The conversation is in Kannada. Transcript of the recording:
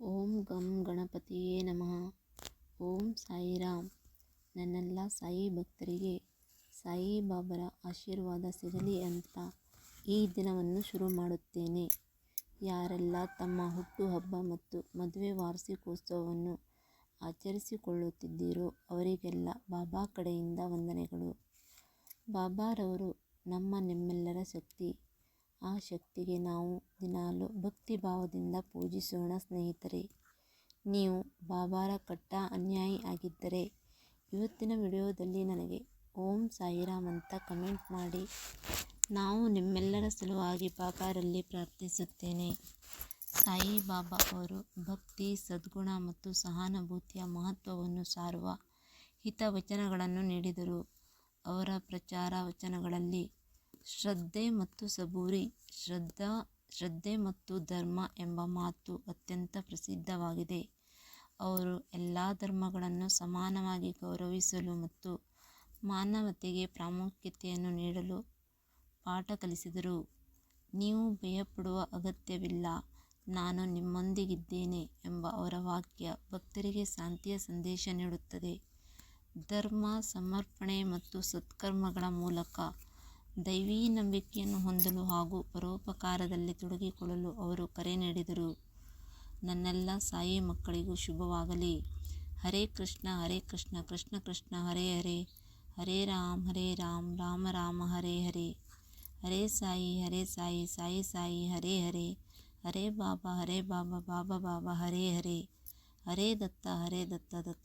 ಓಂ ಗಂ ಗಣಪತಿಯೇ ನಮಃ. ಓಂ ಸಾಯಿರಾಮ್. ನನ್ನೆಲ್ಲ ಸಾಯಿ ಭಕ್ತರಿಗೆ ಸಾಯಿ ಬಾಬರ ಆಶೀರ್ವಾದ ಸಿಗಲಿ ಅಂತ ಈ ದಿನವನ್ನು ಶುರು ಮಾಡುತ್ತೇನೆ. ಯಾರೆಲ್ಲ ತಮ್ಮ ಹುಟ್ಟುಹಬ್ಬ ಮತ್ತು ಮದುವೆ ವಾರ್ಷಿಕೋತ್ಸವವನ್ನು ಆಚರಿಸಿಕೊಳ್ಳುತ್ತಿದ್ದೀರೋ ಅವರಿಗೆಲ್ಲ ಬಾಬಾ ಕಡೆಯಿಂದ ವಂದನೆಗಳು. ಬಾಬಾರವರು ನಮ್ಮ ನಿಮ್ಮೆಲ್ಲರ ಶಕ್ತಿ. ಆ ಶಕ್ತಿಗೆ ನಾವು ದಿನಾಲು ಭಕ್ತಿ ಭಾವದಿಂದ ಪೂಜಿಸೋಣ ಸ್ನೇಹಿತರೆ. ನೀವು ಬಾಬಾರ ಕಟ್ಟ ಅನ್ಯಾಯಿ ಆಗಿದ್ದರೆ ಇವತ್ತಿನ ವಿಡಿಯೋದಲ್ಲಿ ನನಗೆ ಓಂ ಸಾಯಿರಾಮ್ ಅಂತ ಕಮೆಂಟ್ ಮಾಡಿ. ನಾವು ನಿಮ್ಮೆಲ್ಲರ ಸಲುವಾಗಿ ಬಾಬಾರಲ್ಲಿ ಪ್ರಾರ್ಥಿಸುತ್ತೇನೆ. ಸಾಯಿ ಬಾಬಾ ಅವರು ಭಕ್ತಿ, ಸದ್ಗುಣ ಮತ್ತು ಸಹಾನುಭೂತಿಯ ಮಹತ್ವವನ್ನು ಸಾರುವ ಹಿತವಚನಗಳನ್ನು ನೀಡಿದರು. ಅವರ ಪ್ರಚಾರ ವಚನಗಳಲ್ಲಿ ಶ್ರದ್ಧೆ ಮತ್ತು ಸಬೂರಿ, ಶ್ರದ್ಧಾ, ಶ್ರದ್ಧೆ ಮತ್ತು ಧರ್ಮ ಎಂಬ ಮಾತು ಅತ್ಯಂತ ಪ್ರಸಿದ್ಧವಾಗಿದೆ. ಅವರು ಎಲ್ಲ ಧರ್ಮಗಳನ್ನು ಸಮಾನವಾಗಿ ಗೌರವಿಸಲು ಮತ್ತು ಮಾನವತೆಗೆ ಪ್ರಾಮುಖ್ಯತೆಯನ್ನು ನೀಡಲು ಪಾಠ ಕಲಿಸಿದರು. ನೀವು ಭಯಪಡುವ ಅಗತ್ಯವಿಲ್ಲ, ನಾನು ನಿಮ್ಮೊಂದಿಗಿದ್ದೇನೆ ಎಂಬ ಅವರ ವಾಕ್ಯ ಭಕ್ತರಿಗೆ ಶಾಂತಿಯ ಸಂದೇಶ ನೀಡುತ್ತದೆ. ಧರ್ಮ, ಸಮರ್ಪಣೆ ಮತ್ತು ಸತ್ಕರ್ಮಗಳ ಮೂಲಕ ದೈವೀ ನಂಬಿಕೆಯನ್ನು ಹೊಂದಲು ಹಾಗೂ ಪರೋಪಕಾರದಲ್ಲಿ ತೊಡಗಿಕೊಳ್ಳಲು ಅವರು ಕರೆ ನೀಡಿದರು. ನನ್ನೆಲ್ಲ ಸಾಯಿ ಮಕ್ಕಳಿಗೂ ಶುಭವಾಗಲಿ. ಹರೇ ಕೃಷ್ಣ ಹರೇ ಕೃಷ್ಣ ಕೃಷ್ಣ ಕೃಷ್ಣ, ಹರೇ ಹರೇ. ಹರೇ ರಾಮ್ ಹರೇ ರಾಮ್, ರಾಮ ರಾಮ, ಹರೇ ಹರೇ. ಹರೇ ಸಾಯಿ ಹರೇ ಸಾಯಿ ಸಾಯಿ ಸಾಯಿ, ಹರೇ ಹರೇ. ಹರೇ ಬಾಬಾ ಹರೇ ಬಾಬಾ ಬಾಬಾ ಬಾಬಾ, ಹರೇ ಹರೇ. ಹರೇ ದತ್ತ ಹರೇ ದತ್ತ ದತ್ತ